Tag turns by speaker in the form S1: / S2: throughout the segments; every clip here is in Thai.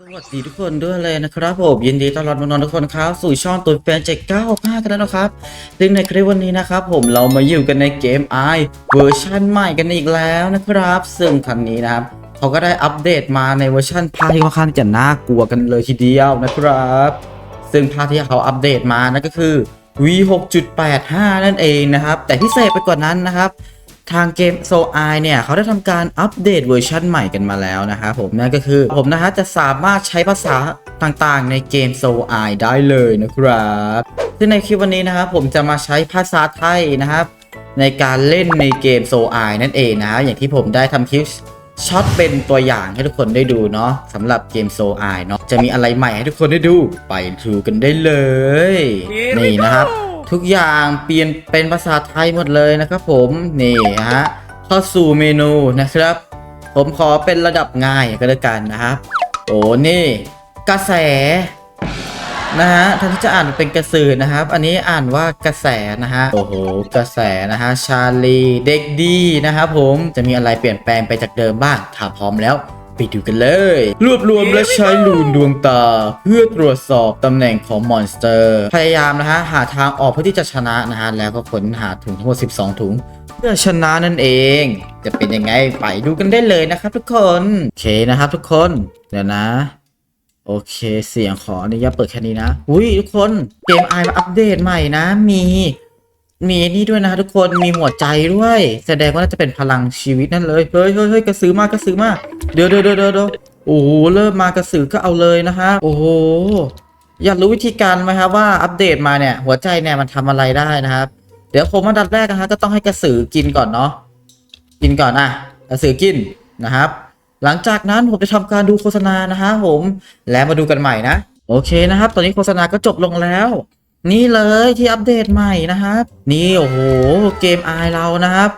S1: สวัสดีทุกคนด้วยเลยนะครับผมยินดีต้อนรับน้องๆทุกคนครับสู่ช่องตัวแฟนเจ็ดเก้าห้ากันแล้วนะครับซึ่งในคลิปวันนี้นะครับผมเรามาอยู่กันในเกม i เวอร์ชันใหม่กันอีกแล้วนะครับ ซึ่งครั้งนี้นะครับเขาก็ได้อัปเดตมาในเวอร์ชันภาคที่ค่อนข้างจะน่ากลัวกันเลยทีเดียวนะครับ ซึ่งภาคที่เขาอัปเดตมานั่นก็คือ V 6.85 นั่นเองนะครับ แต่พิเศษไปกว่านั้นนะครับ ทางเกม s o i เนี่ย เขาได้ทำการอัปเดตเวอร์ชันใหม่กันมาแล้วนะครับผมนั่นก็คือผมนะฮะจะสามารถใช้ภาษาต่างๆ ในเกม s o i ได้เลยนะครับ ซึ่งในคลิปวันนี้นะครับผมจะมาใช้ภาษาไทยนะครับในการเล่นในเกม s o i นั่นเองนะฮะอย่างที่ผมได้ทำคลิปช็อตเป็นตัวอย่างให้ทุกคนได้ดูเนาะสำหรับเกม s o i เนาะจะมีอะไรใหม่ให้ทุกคนได้ดู ไปดูกันได้เลย นี่นะครับ ทุกอย่างเปลี่ยนเป็นภาษาไทยหมดเลยนะครับผมนี่ฮะเข้าสู่เมนูนะครับ ผมขอเป็นระดับง่ายก็แล้วกันนะครับโอ้นี่กระแสนะฮะท่านที่จะอ่านเป็นกระสือนะครับ อันนี้อ่านว่ากระแสนะฮะ โอ้โห กระแสนะฮะ ชาลี เด็กดีนะครับผม จะมีอะไรเปลี่ยนแปลงไปจากเดิมบ้าง ถ้าพร้อมแล้ว ไปดูกันเลย รวบรวมและใช้ลูนดวงตา เพื่อตรวจสอบตำแหน่งของมอนสเตอร์ พยายามนะฮะ หาทางออกเพื่อที่จะชนะนะฮะ แล้วก็ค้นหาถุงทั้งหมด 12 ถุง เพื่อชนะนั่นเอง จะเป็นยังไงไปดูกันได้เลยนะครับทุกคน โอเคนะครับทุกคน เดี๋ยวนะ โอเคเสียงขออนุญาตเปิดแค่นี้นะ อุ้ยทุกคนเกมไอมาอัปเดตใหม่นะมี มีนี่ด้วยนะทุกคนมีหัวใจด้วย แสดงว่าน่าจะเป็นพลังชีวิตนั่นเลยเฮ้ยเฮ้ยเฮ้ยกระสือมากกระสือมากเดี๋ยวเดี๋ยวเดี๋ยวเดี๋ยวโอ้โหเริ่มมากระสือก็เอาเลยนะฮะโอ้โหอยากรู้วิธีการไหมครับว่าอัปเดตมาเนี่ย หัวใจเนี่ยมันทำอะไรได้นะครับ เดี๋ยวผมอันดับแรกนะฮะก็ต้องให้กระสือกินก่อนเนาะกินก่อนอะกระสือกินนะครับ หลังจากนั้นผมจะทำการดูโฆษณานะฮะผมแล้วมาดูกันใหม่นะโอเคนะครับ ตอนนี้โฆษณาก็จบลงแล้ว นี่เลยที่อัปเดตใหม่นะครับ นี่โอ้โหเกมไอเรานะครับ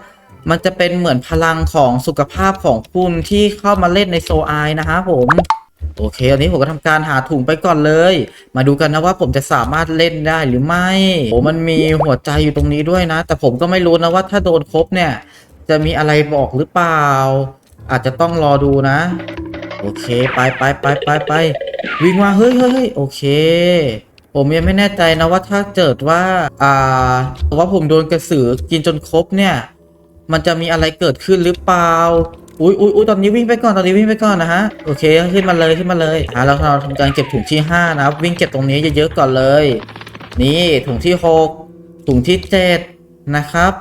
S1: มันจะเป็นเหมือนพลังของสุขภาพของคุณที่เข้ามาเล่นในโซไอนะครับผมโอเคอันนี้ผมก็ทำการหาถุงไปก่อนเลย มาดูกันนะว่าผมจะสามารถเล่นได้หรือไม่โอ้มันมีหัวใจอยู่ตรงนี้ด้วยนะ แต่ผมก็ไม่รู้นะว่าถ้าโดนครบเนี่ย จะมีอะไรบอกหรือเปล่า อาจจะต้องรอดูนะ โอเค ไปไปไปไปไปวิ่งมาเฮ้ยเฮ้ยเฮ้ยโอเค ผมยังไม่แน่ใจนะว่าถ้าเกิดว่า อ่า ว่าผมโดนกระสือกินจนครบเนี่ย มันจะมีอะไรเกิดขึ้นหรือเปล่า อุ้ยอุ้ยอุ้ยตอนนี้วิ่งไปก่อน ตอนนี้วิ่งไปก่อนนะฮะ โอเค ขึ้นมาเลยขึ้นมาเลย อ่าเราเราทำการเก็บถุงที่ 5 นะครับ วิ่งเก็บตรงนี้เยอะๆก่อนเลย นี่ถุงที่ 6 ถุงที่ 7 นะครับ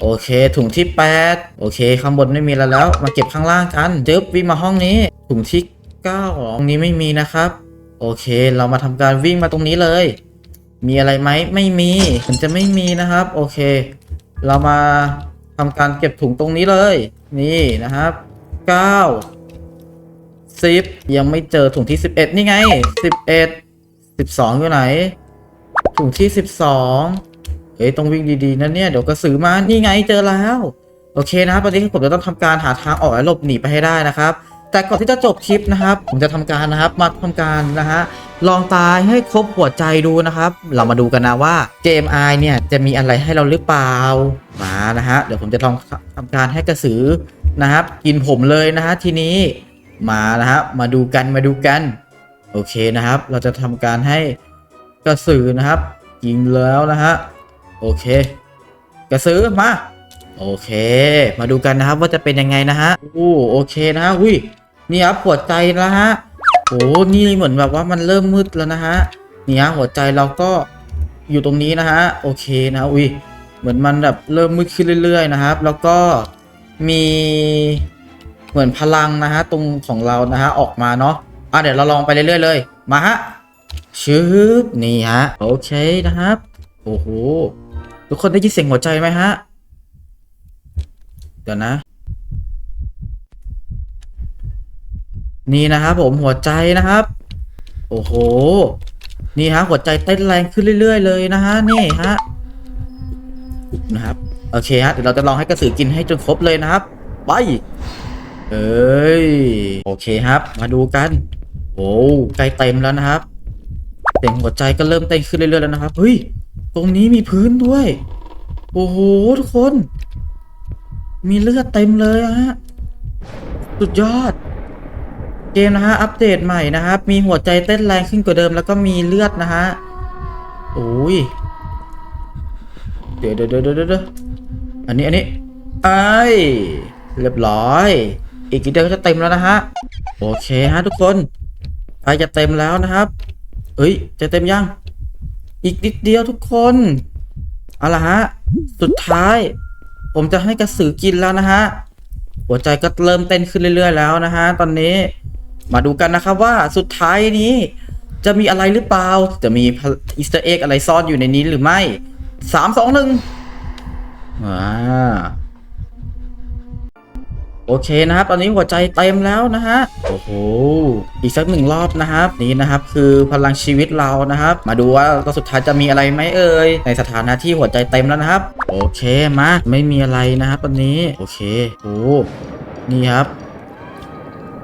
S1: โอเค ถุงที่ 8 โอเค ข้างบนไม่มีแล้วแล้ว มาเก็บข้างล่างกันเดิบวิ่งมาห้องนี้ ถุงที่9หรอตรงนี้ไม่มีนะครับ โอเค เรามาทำการวิ่งมาตรงนี้เลย มีอะไรไหมไม่มีมันจะไม่มีนะครับ โอเค เรามาทำการเก็บถุงตรงนี้เลย นี่นะครับ9 10ยังไม่เจอถุงที่11นี่ไง11 12อยู่ไหน ถุงที่12เฮ้ยต้องวิ่งดีๆนะเนี่ยเดี๋ยวกระสือมานี่ไงเจอแล้ว โอเคนะครับตอนนี้ผมจะต้องทำการหาทางออกและหลบหนีไปให้ได้นะครับ แต่ก่อนที่จะจบคลิปนะครับ ผมจะทำการนะครับมาทำการนะฮะลองตายให้ครบหัวใจดูนะครับ เรามาดูกันนะว่าเกมไอเนี่ยจะมีอะไรให้เราหรือเปล่ามานะฮะเดี๋ยวผมจะลองทำการให้กระสือนะครับ กินผมเลยนะฮะทีนี้มานะฮะมาดูกันมาดูกัน โอเคนะครับ เราจะทำการให้กระสือนะครับยิงแล้วนะฮะโอเค กระสือมาโอเค มาดูกันนะครับว่าจะเป็นยังไงนะฮะโอ้โอเคนะฮะอุ้ย นี่ครับหัวใจแล้วฮะโอ้นี่เหมือนแบบว่ามันเริ่มมืดแล้วนะฮะนี่ฮะหัวใจเราก็อยู่ตรงนี้นะฮะโอเคนะอุ้ยเหมือนมันแบบเริ่มมืดขึ้นเรื่อย ๆ นะครับ แล้วก็มีเหมือนพลังนะฮะตรงของเรานะฮะออกมาเนาะอะเดี๋ยวเราลองไปเรื่อยๆเลยมาฮะชึบนี่ฮะโอเคนะครับโอ้โหทุกคนได้ยินเสียงหัวใจไหมฮะเดี๋ยวนะ นี่นะครับผมหัวใจนะครับ โอ้โห นี่ฮะหัวใจเต้นแรงขึ้นเรื่อย ๆ เลยนะฮะนี่ฮะนะครับโอเคฮะเดี๋ยวเราจะลองให้กระสือกินให้จนครบเลยนะครับไปเอ้ยโอเคครับ มาดูกัน โอ้ใกล้เต็มแล้วนะครับเสียงหัวใจก็เริ่มเต้นขึ้นเรื่อยๆแล้วนะครับเฮ้ยตรงนี้มีพื้นด้วย โอ้โหทุกคน มีเลือดเต็มเลยฮะสุดยอด เกมนะฮะ อัปเดตใหม่นะครับ มีหัวใจเต้นแรงขึ้นกว่าเดิมแล้วก็มีเลือดนะฮะโอ้ยเดี๋ยวเดี๋ยวเดี๋ยวเดี๋ยวอันนี้อันนี้ไอ้ยเรียบร้อย อีกนิดเดียวก็จะเต็มแล้วนะฮะ โอเคฮะทุกคนไปจะเต็มแล้วนะครับ เอ้ย จะเต็มยัง อีกนิดเดียวทุกคนเอาละฮะ สุดท้าย ผมจะให้กระสือกินแล้วนะฮะ หัวใจก็เริ่มเต้นขึ้นเรื่อย ๆ แล้วนะฮะ ตอนนี้ มาดูกันนะครับว่าสุดท้ายนี้จะมีอะไรหรือเปล่า จะมีอีสเตอร์เอ็กอะไรซ่อนอยู่ในนี้หรือไม่สามสองหนึ่งอ่าโอเคนะครับ ตอนนี้หัวใจเต็มแล้วนะฮะ โอ้โห อีกสักหนึ่งรอบนะครับ นี่นะครับคือพลังชีวิตเรานะครับ มาดูว่าตอนสุดท้ายจะมีอะไรไหมเอ่ย ในสถานะที่หัวใจเต็มแล้วนะครับ โอเคมา ไม่มีอะไรนะครับตอนนี้ โอเค โอ้ นี่ครับ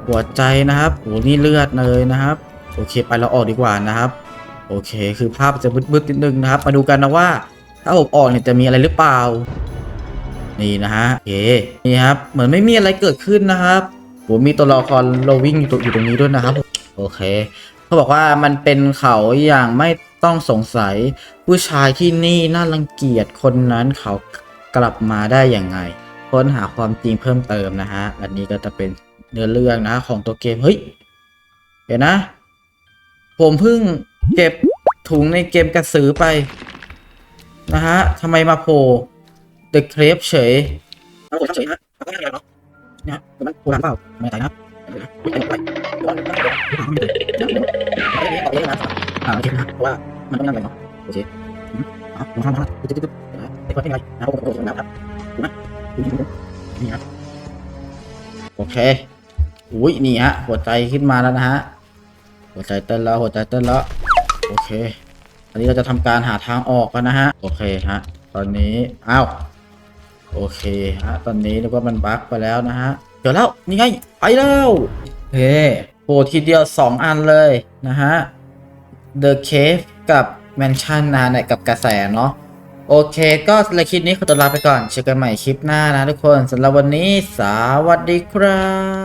S1: หัวใจนะครับโอ้นี่เลือดเลยนะครับ โอเคไปเราออกดีกว่านะครับ โอเค คือภาพจะมืดๆนิดนึงนะครับ มาดูกันนะว่า ถ้าผมออกเนี่ยจะมีอะไรหรือเปล่า นี่นะฮะโอเคนี่ครับ เหมือนไม่มีอะไรเกิดขึ้นนะครับผมมีตัวละครโลวิ่งอยู่ตรงอยู่ตรงนี้ด้วยนะครับ โอเคเขาบอกว่ามันเป็นเขาอย่างไม่ต้องสงสัยผู้ชายที่นี่น่ารังเกียจคนนั้นเขากลับมาได้อย่างไงค้นหาความจริงเพิ่มเติมนะฮะ อันนี้ก็จะเป็น เนื้อเรื่องนะของตัวเกม เฮ้ย เดี๋ยวนะ ผมเพิ่งเก็บถุงในเกมกระสือไป นะฮะทำไมมาโผล่ The Crave เฉยเอาเฉยฮะไม่ได้เนาะนะมันโบราณเปล่าไม่ตายนะเดี๋ยวนะอุ๊ยไปไปย้อนไปไม่ได้เนาโอเคนะเพราะว่ามันต้องนั่งไปเนาะโอเคอืมเอาลองทำนะตึ๊ดตึ๊ดตึ๊ดนะไอ้คนที่ไงนะโอ้โหนะครับนี่ครับโอเค อุ้ยนี่ฮะ หัวใจขึ้นมาแล้วนะฮะ หัวใจเต้นแล้วหัวใจเต้นแล้ว โอเค อันนี้เราจะทำการหาทางออกกันนะฮะ โอเคฮะ ตอนนี้ อ้าว โอเคฮะ ตอนนี้นึกว่ามันบั๊กไปแล้วนะฮะ เดี๋ยวแล้วนี่ไง ไปแล้วเฮ้โหทีเดียว 2 อันเลยนะฮะ The Cave กับ Mansion นะเนี่ยกับกระแสเนาะโอเคก็สำหรับคลิปนี้ขอตัวลาไปก่อนเจอกันใหม่คลิปหน้านะทุกคนสำหรับวันนี้สวัสดีครับ